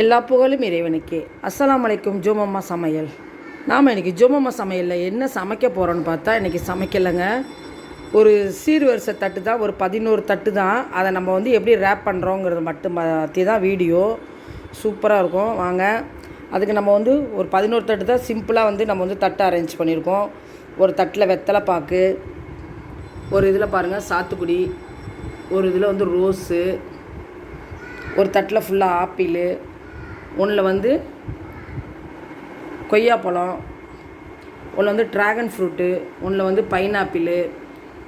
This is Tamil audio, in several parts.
எல்லா புகழும் இறைவனுக்கே. அஸ்லாம் அலைக்கும் ஜோமம்மா சமையல். நாம் இன்றைக்கி ஜோமம்மா சமையலில் என்ன சமைக்க போகிறோன்னு பார்த்தா இன்றைக்கி சமைக்கலைங்க. ஒரு சீர்வரிசை தட்டு தான் ஒரு பதினோரு தட்டு தான். அதை நம்ம வந்து எப்படி ரேப் பண்ணுறோங்கிறது மட்டும் பற்றி தான் வீடியோ. சூப்பராக இருக்கும். வாங்க. அதுக்கு நம்ம வந்து ஒரு பதினோரு தட்டு தான் சிம்பிளாக வந்து நம்ம வந்து தட்டு அரேஞ்ச் பண்ணியிருக்கோம். ஒரு தட்டில் வெத்தலை பாக்கு ஒரு இதில் பாருங்கள் சாத்துக்குடி ஒரு இதில் வந்து ரோஸு ஒரு தட்டில் ஃபுல்லாக ஆப்பிள் ஒன்றில் வந்து கொய்யாப்பழம் ஒன்றில் வந்து ட்ராகன் ஃப்ரூட்டு ஒன்றில் வந்து பைனாப்பிள்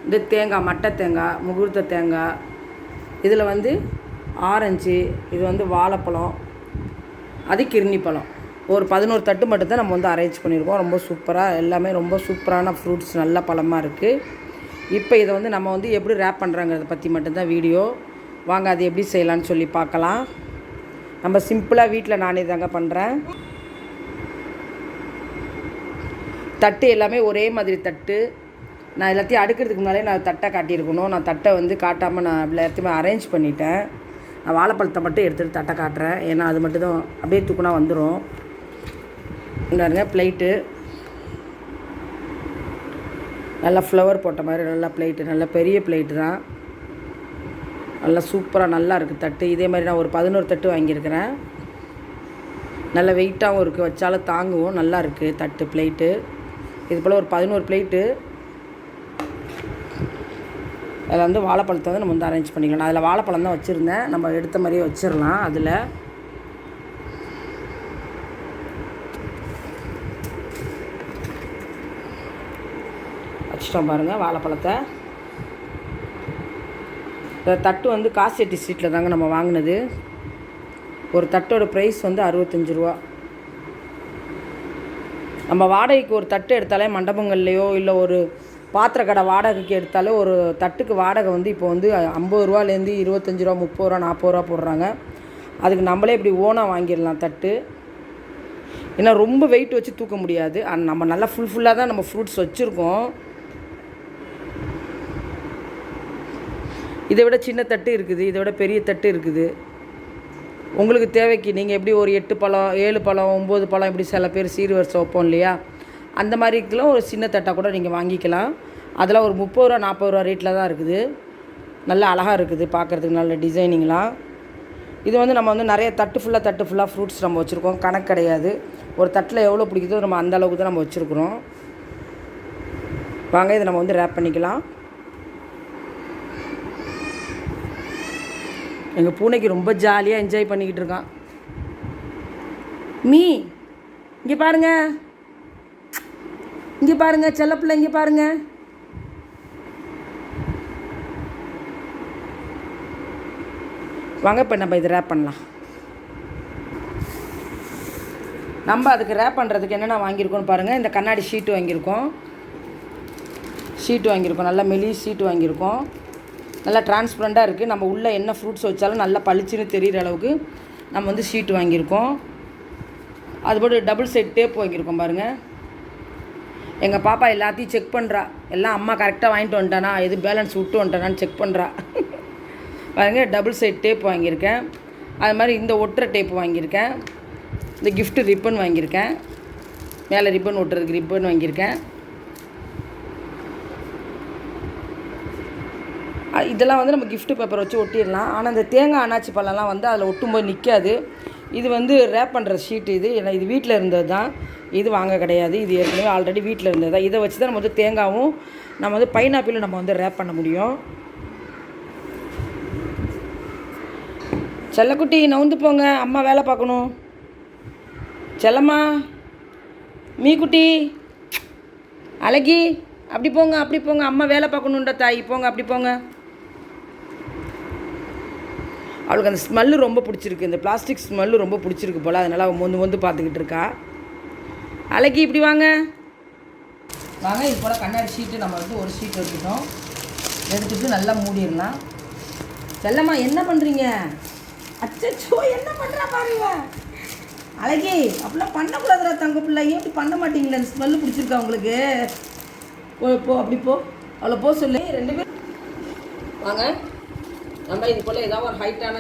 இந்த தேங்காய் மட்டை தேங்காய் முகூர்த்த தேங்காய் இதில் வந்து ஆரஞ்சு இது வந்து வாழைப்பழம் அது கிருணி பழம். ஒரு பதினோரு தட்டு மட்டும் தான் நம்ம வந்து அரேஞ்ச் பண்ணியிருக்கோம். ரொம்ப சூப்பராக எல்லாமே ரொம்ப சூப்பரான ஃப்ரூட்ஸ் நல்ல பழமாக இருக்குது இப்போ இதை வந்து நம்ம வந்து எப்படி ரேப் பண்ணுறாங்கிறத பற்றி மட்டும்தான் வீடியோ வாங்க அது எப்படி செய்யலான்னு சொல்லி பார்க்கலாம். நம்ம சிம்பிளாக வீட்டில் நானே தாங்க பண்ணுறேன் தட்டு எல்லாமே ஒரே மாதிரி தட்டு. நான் எல்லாத்தையும் அடுக்கிறதுக்கு முன்னாலே நான் தட்டை காட்டியிருக்கணும். நான் தட்டை வந்து காட்டாமல் நான் எல்லாத்தையுமே அரேஞ்ச் பண்ணிட்டேன். நான் வாழைப்பழத்தை மட்டும் எடுத்துகிட்டு தட்டை காட்டுறேன். ஏன்னா அது மட்டும் தான் அப்படியே தூக்குனா வந்துடும் இங்கே பாருங்க பிளேட்டு நல்லா ஃப்ளவர் போட்ட மாதிரி நல்லா பிளேட்டு நல்ல பெரிய பிளேட்டு தான். நல்லா சூப்பராக நல்லா இருக்குது தட்டு. இதே மாதிரி நான் ஒரு பதினோரு தட்டு வாங்கியிருக்கிறேன். நல்ல வெயிட்டாகவும் இருக்குது வச்சாலும் தாங்குவோம் நல்லா இருக்குது தட்டு பிளேட்டு இது போல் ஒரு பதினோரு பிளேட்டு அதில் வந்து வாழைப்பழத்தை வந்து நம்ம வந்து அரேஞ்ச் பண்ணிக்கலாம். அதில் வாழைப்பழம் தான் வச்சுருந்தேன். நம்ம எடுத்த மாதிரியே வச்சிடலாம் அதில். வச்சிட்டோம் பாருங்கள் வாழைப்பழத்தை. தட்டு வந்து காசியட்டி ஸ்ட்ரீட்டில் தாங்க நம்ம வாங்கினது. ஒரு தட்டோட ப்ரைஸ் வந்து அறுபத்தஞ்சு ரூபா. நம்ம வாடகைக்கு ஒரு தட்டு எடுத்தாலே மண்டபங்கள்லேயோ இல்லை ஒரு பாத்திர கடை வாடகைக்கு எடுத்தாலே ஒரு தட்டுக்கு வாடகை வந்து இப்போ வந்து ஐம்பது ரூபாலேருந்து இருபத்தஞ்சி ரூபா முப்பது ரூபா நாற்பது ரூபா போடுறாங்க. அதுக்கு நம்மளே இப்படி ஓனாக வாங்கிடலாம் தட்டு. ஏன்னா ரொம்ப வெயிட் வச்சு தூக்க முடியாது. நம்ம நல்லா ஃபுல் ஃபுல்லாக தான் நம்ம ஃப்ரூட்ஸ் வச்சுருக்கோம். இதை விட சின்ன தட்டு இருக்குது இதை விட பெரிய தட்டு இருக்குது. உங்களுக்கு தேவைக்கு நீங்கள் எப்படி ஒரு எட்டு பழம் ஏழு பழம் ஒம்பது பழம் இப்படி சில பேர் சீர்வரிசை வைப்போம் இல்லையா? அந்த மாதிரிக்கெல்லாம் ஒரு சின்ன தட்டாக கூட நீங்கள் வாங்கிக்கலாம். அதெல்லாம் ஒரு முப்பது ரூபா நாற்பது ரூபா ரேட்டில் தான் இருக்குது. நல்ல அழகாக இருக்குது பார்க்குறதுக்கு நல்ல டிசைனிங்லாம். இது வந்து நம்ம வந்து நிறைய தட்டு ஃபுல்லாக தட்டு ஃபுல்லாக ஃப்ரூட்ஸ் நம்ம வச்சுருக்கோம். கணக்கு கிடையாது. ஒரு தட்டில் எவ்வளோ பிடிக்குதோ நம்ம அந்த அளவுக்கு தான் நம்ம வச்சுருக்குறோம். வாங்க இதை நம்ம வந்து ரேப் பண்ணிக்கலாம். எங்கள் பூனைக்கு ரொம்ப ஜாலியாக என்ஜாய் பண்ணிக்கிட்டு இருக்கான். மீ இங்கே பாருங்க. இங்கே பாருங்க செல்லப்பிள்ளை இங்கே பாருங்க. வாங்க இப்போ நம்ம இது ரேப் பண்ணலாம். நம்ம அதுக்கு ரேப் பண்ணுறதுக்கு என்னென்ன வாங்கியிருக்கோம்னு பாருங்கள் இந்த கண்ணாடி ஷீட்டு வாங்கியிருக்கோம். ஷீட்டு வாங்கியிருக்கோம். நல்லா மெலி ஷீட்டு வாங்கியிருக்கோம். நல்லா டிரான்ஸ்பரண்ட்டாக இருக்குது நம்ம உள்ளே என்ன ஃப்ரூட்ஸ் வச்சாலும் நல்லா பளிச்சுன்னு தெரிகிற அளவுக்கு நம்ம வந்து ஷீட் வாங்கியிருக்கோம். அதுபோல் டபுள் சைட் டேப் வாங்கியிருக்கோம் பாருங்கள் எங்கள் பாப்பா எல்லாத்தையும் செக் பண்ணுறா எல்லாம் அம்மா கரெக்டாக வாங்கிட்டு வந்துட்டானா எது பேலன்ஸ் விட்டு வந்துட்டானான்னு செக் பண்ணுறா பாருங்க டபுள் சைட் டேப் வாங்கியிருக்கேன். அது மாதிரி இந்த ஒட்டுற டேப் வாங்கியிருக்கேன். இந்த கிஃப்ட்டு ரிப்பன் வாங்கியிருக்கேன். மேலே ரிப்பன் ஒட்டுறதுக்கு ரிப்பன் வாங்கியிருக்கேன். இதெல்லாம் வந்து நம்ம கிஃப்ட் பேப்பர் வச்சு ஒட்டிடலாம். ஆனால் இந்த தேங்காய் அன்னாச்சி பழம்லாம் வந்து அதில் ஒட்டும்போது நிற்காது இது வந்து ரேப் பண்ணுற ஷீட் இது. ஏன்னா இது வீட்டில் இருந்தது தான் இது வாங்க கிடையாது. இது ஏற்கனவே ஆல்ரெடி வீட்டில் இருந்தது தான் இதை வச்சு தான் நம்ம வந்து தேங்காவும் நம்ம வந்து பைனாப்பிளும் நம்ம வந்து ரேப் பண்ண முடியும். செல்லக்குட்டி நவுந்து போங்க. அம்மா வேலை பார்க்கணும். செல்லம்மா. மீக்குட்டி. அழகி அப்படி போங்க அப்படி போங்க. அம்மா வேலை பார்க்கணுன்ற தாய். போங்க அப்படி போங்க. அவளுக்கு அந்த ஸ்மெல்லு ரொம்ப பிடிச்சிருக்கு. இந்த பிளாஸ்டிக் ஸ்மெல்லு ரொம்ப பிடிச்சிருக்கு போல். அதனால் அவள் மொந்து மொந்து பார்த்துக்கிட்டு இருக்கா. அழகி இப்படி வாங்க. வாங்க இது போல் கண்ணாடி ஷீட்டு நம்ம வந்து ஒரு ஷீட் எடுத்துட்டோம். எடுத்துட்டு நல்லா மூடிடலாம். செல்லம்மா என்ன பண்ணுறீங்க அச்சச்சோ என்ன பண்ணுறா பாருங்க அழகி அப்படிலாம் பண்ணக்கூடாதுடா தங்க பிள்ளை. ஏன் இப்படி பண்ண மாட்டீங்களே? அந்த ஸ்மெல்லு பிடிச்சிருக்கா உங்களுக்கு? போ போ அப்படி போ. அவளை போ சொல்லு. ரெண்டு பேரும் வாங்க. நம்ம இது போல் ஏதாவது ஒரு ஹைட்டான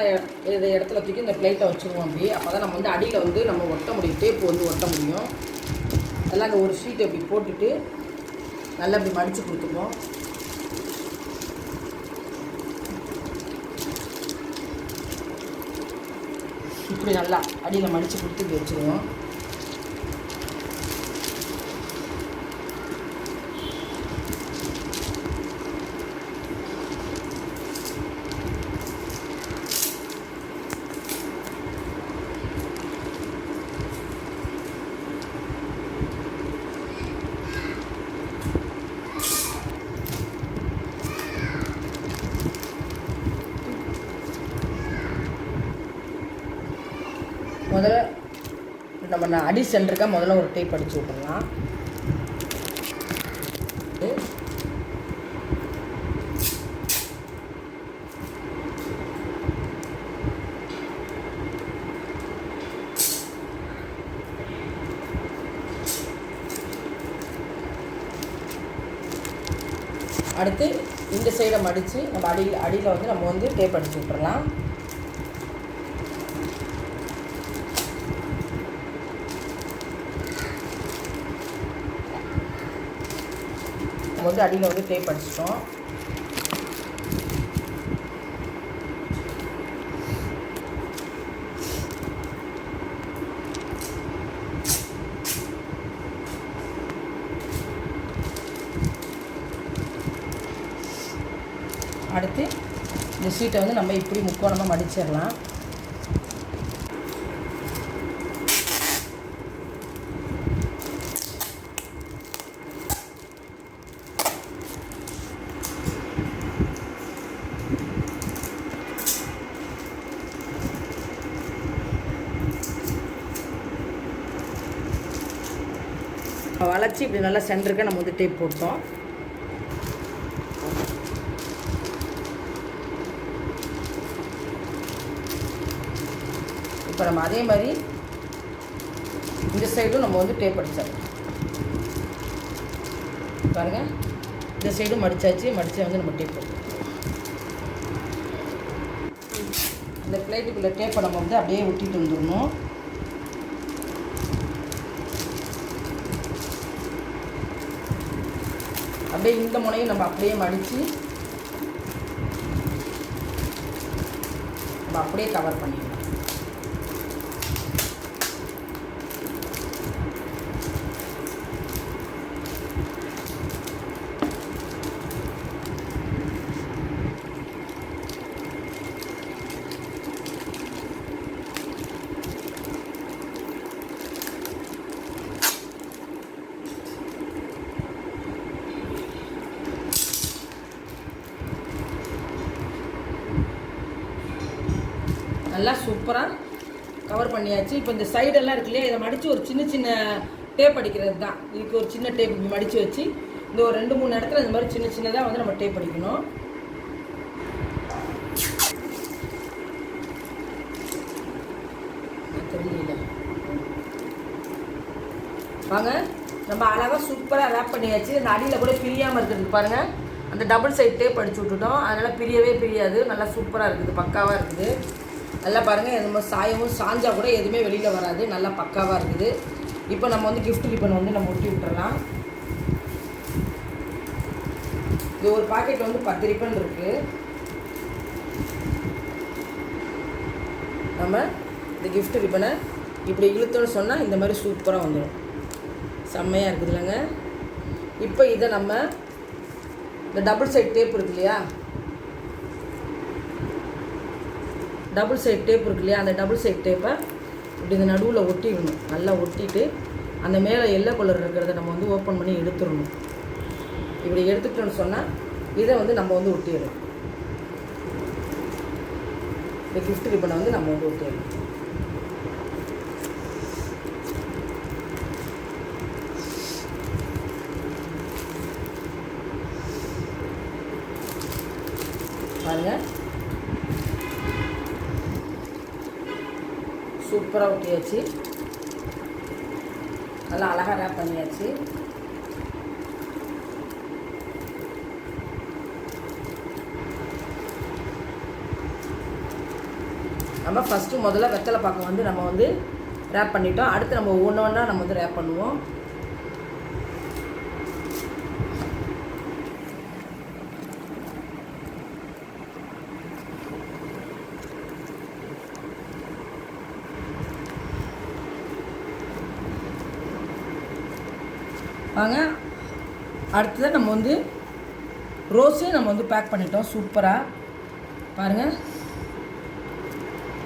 இது இடத்துல தூக்கி இந்த பிளேட்டை வச்சுருவோம் அப்படி. அப்போ தான் நம்ம வந்து அடியில் வந்து நம்ம ஒட்ட முடியும். டேப் வந்து ஒட்ட முடியும். எல்லாம் அந்த ஒரு ஷீட் அப்படி போட்டுட்டு நல்லா அப்படி மடித்து கொடுத்துப்போம் இப்படி நல்லா அடியில் மடித்து கொடுத்து வச்சுருவோம். முதல்ல நம்ம நான் அடி சென்டருக்காக முதல்ல ஒரு டேப் அடிச்சு விட்டுறலாம். அடுத்து இந்த சைடை மடித்து நம்ம அடியில் அடியில் வந்து நம்ம வந்து டேப் அடித்து விட்டுறலாம். வந்து அடியில் வந்து டேப் அடிச்சிட்டோம் அடுத்து இந்த சீட்டை வந்து நம்ம இப்படி முக்கோணமாக மடிச்சிடலாம். வளைச்சி இப்படி நல்லா சென்டருக்கு நம்ம வந்து டேப் போட்டோம். இப்போ நம்ம அதே மாதிரி இந்த சைடும் நம்ம வந்து டேப் அடிச்சிடலாம் பாருங்கள் இந்த சைடும் மடிச்சாச்சு. மடிச்சு வந்து நம்ம டேப் போட்டோம். இந்த பிளேட்டுக்குள்ளே டேப்பை நம்ம வந்து அப்படியே ஒட்டிட்டு வந்துடணும். அப்படியே இந்த முனையும் நம்ம அப்படியே மடித்து நம்ம அப்படியே கவர் பண்ணிடலாம். நல்லா சூப்பராக கவர் பண்ணியாச்சு. இப்போ இந்த சைடெல்லாம் இருக்கு இல்லையா இதை மடித்து ஒரு சின்ன சின்ன டேப் அடிக்கிறது தான் இதுக்கு ஒரு சின்ன டேப் மடித்து வச்சு இந்த ஒரு ரெண்டு மூணு இடத்துல இந்த மாதிரி சின்ன சின்னதாக வந்து நம்ம டேப் அடிக்கணும். தெரியல. வாங்க நம்ம அழகாக சூப்பராக ரேப் பண்ணியாச்சு. அந்த அடியில் கூட பிரியாமல் இருக்குது பாருங்கள் அந்த டபுள் சைட் டேப் அடிச்சு விட்டுட்டோம். அதனால் பிரியவே பிரியாது. நல்லா சூப்பராக இருக்குது பக்காவாக இருக்குது. நல்லா பாருங்கள் நம்ம சாயமும் சாஞ்சா கூட எதுவுமே வெளியில் வராது. நல்லா பக்காவாக இருக்குது. இப்போ நம்ம வந்து கிஃப்ட் ரிப்பன் வந்து நம்ம ஒட்டி விட்டுறலாம். இது ஒரு பாக்கெட் வந்து பத்து ரிப்பன் இருக்குது நம்ம இந்த கிஃப்ட் ரிப்பனை இப்படி இழுத்தோன்னு சொன்னால் இந்த மாதிரி சூப்பராக வந்துடும் செம்மையாக இருக்குது இல்லைங்க. இப்போ இதை நம்ம இந்த டபுள் சைட் டேப் இருக்கு இல்லையா? டபுள் சைட் டேப் இருக்கு இல்லையா அந்த டபுள் சைட் டேப்பை இப்படி இந்த நடுவில் ஒட்டிடணும். நல்லா ஒட்டிட்டு அந்த மேலே எல்லோ கலர் இருக்கிறத நம்ம வந்து ஓப்பன் பண்ணி எடுத்துடணும் இப்படி எடுத்துட்டோம்னு சொன்னால் இதை வந்து நம்ம வந்து ஒட்டிடணும். இந்த கிஃப்ட் ரிப்பனை வந்து நம்ம வந்து ஒட்டிடணும். பாருங்கள் சூப்பராக ஒட்டியாச்சு நல்லா அழகாக ரேப் பண்ணியாச்சு. நம்ம ஃபஸ்ட்டு முதல்ல வெத்தலை பாக்கம் வந்து நம்ம வந்து ரேப் பண்ணிட்டோம். அடுத்து நம்ம ஒன்று ஒன்றா நம்ம வந்து ரேப் பண்ணுவோம். வாங்க. அடுத்ததாக நம்ம வந்து ரோஸையும் நம்ம வந்து பேக் பண்ணிட்டோம். சூப்பராக பாருங்கள்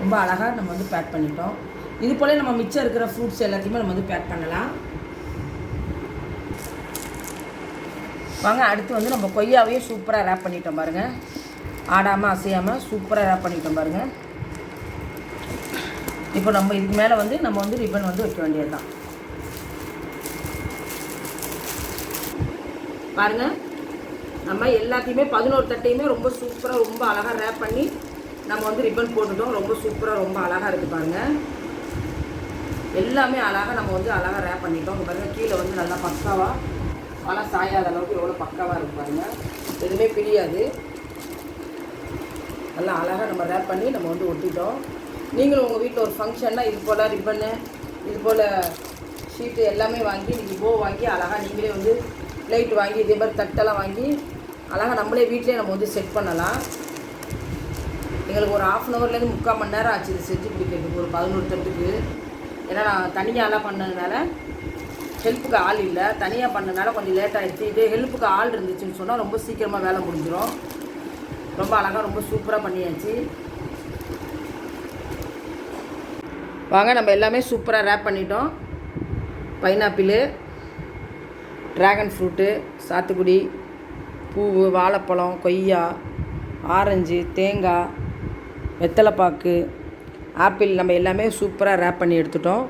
ரொம்ப அழகாக நம்ம வந்து பேக் பண்ணிட்டோம். இது போல நம்ம மிச்சம் இருக்கிற ஃப்ரூட்ஸ் எல்லாத்தையுமே நம்ம வந்து பேக் பண்ணலாம். வாங்க அடுத்து வந்து நம்ம கொய்யாவையும் சூப்பராக ரேப் பண்ணிட்டோம் பாருங்கள் ஆடாமல் அசையாமல் சூப்பராக ரேப் பண்ணிட்டோம் பாருங்கள் இப்போ நம்ம இதுக்கு மேலே வந்து நம்ம வந்து ரிப்பன் வந்து வைக்க வேண்டியது தான் பாருங்கள் நம்ம எல்லாத்தையுமே பதினோரு தட்டையுமே ரொம்ப சூப்பராக ரொம்ப அழகாக ரேப் பண்ணி நம்ம வந்து ரிப்பன் போட்டுட்டோம். ரொம்ப சூப்பராக ரொம்ப அழகாக இருக்குது பாருங்கள் எல்லாமே அழகாக நம்ம வந்து அழகாக ரேப் பண்ணிட்டோம். பாருங்கள் பாருங்க கீழே வந்து நல்லா பக்காவாக பழம் சாயாத அளவுக்கு எவ்வளோ பக்காவாக இருக்கு பாருங்கள் எதுவுமே பிரியாது. நல்லா அழகாக நம்ம ரேப் பண்ணி நம்ம வந்து ஒட்டிட்டோம். நீங்களும் உங்கள் வீட்டில் ஒரு ஃபங்க்ஷன்னா இது போல் ரிப்பன்னு இது போல் ஷீட்டு எல்லாமே வாங்கி நீங்கள் போ வாங்கி அழகாக நீங்களே வந்து லைட் வாங்கி இதே மாதிரி தட்டெல்லாம் வாங்கி அழகாக நம்மளே வீட்டிலே நம்ம வந்து செட் பண்ணலாம். எங்களுக்கு ஒரு ஆஃப் அன் ஹவர்லேருந்து முக்கால் மணி நேரம் ஆச்சு இது செஞ்சு பிடிக்கிறதுக்கு ஒரு பதினோரு தட்டுக்கு. ஏன்னா நான் தனியாலாம் பண்ணதுனால ஹெல்ப்புக்கு ஆள் இல்லை. தனியாக பண்ணதுனால கொஞ்சம் லேட் ஆகிடுச்சு இதே ஹெல்ப்புக்கு ஆள் இருந்துச்சுன்னு சொன்னால் ரொம்ப சீக்கிரமாக வேலை முடிஞ்சிடும் ரொம்ப அழகாக ரொம்ப சூப்பராக பண்ணியாச்சு. வாங்க நம்ம எல்லாமே சூப்பராக ரேப் பண்ணிட்டோம். பைனாப்பிள். ட்ராகன் ஃப்ரூட்டு சாத்துக்குடி பூவு வாழைப்பழம் கொய்யா ஆரஞ்சு தேங்காய் வெத்தலைப்பாக்கு ஆப்பிள் நம்ம எல்லாமே சூப்பராக ரேப் பண்ணி எடுத்துட்டோம்.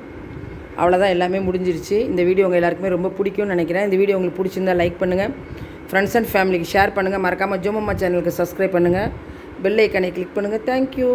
அவ்வளோதான் எல்லாமே முடிஞ்சிருச்சு. இந்த வீடியோ உங்கள் எல்லாருக்குமே ரொம்ப பிடிக்கும்னு நினைக்கிறேன். இந்த வீடியோ உங்களுக்கு பிடிச்சிருந்தா லைக் பண்ணுங்கள் ஃப்ரெண்ட்ஸ் அண்ட் ஃபேமிலிக்கு ஷேர் பண்ணுங்கள் மறக்காமல் ஜோமம்மா சேனலுக்கு சப்ஸ்கிரைப் பண்ணுங்கள் பெல் ஐக்கனை கிளிக் பண்ணுங்கள் தேங்க்யூ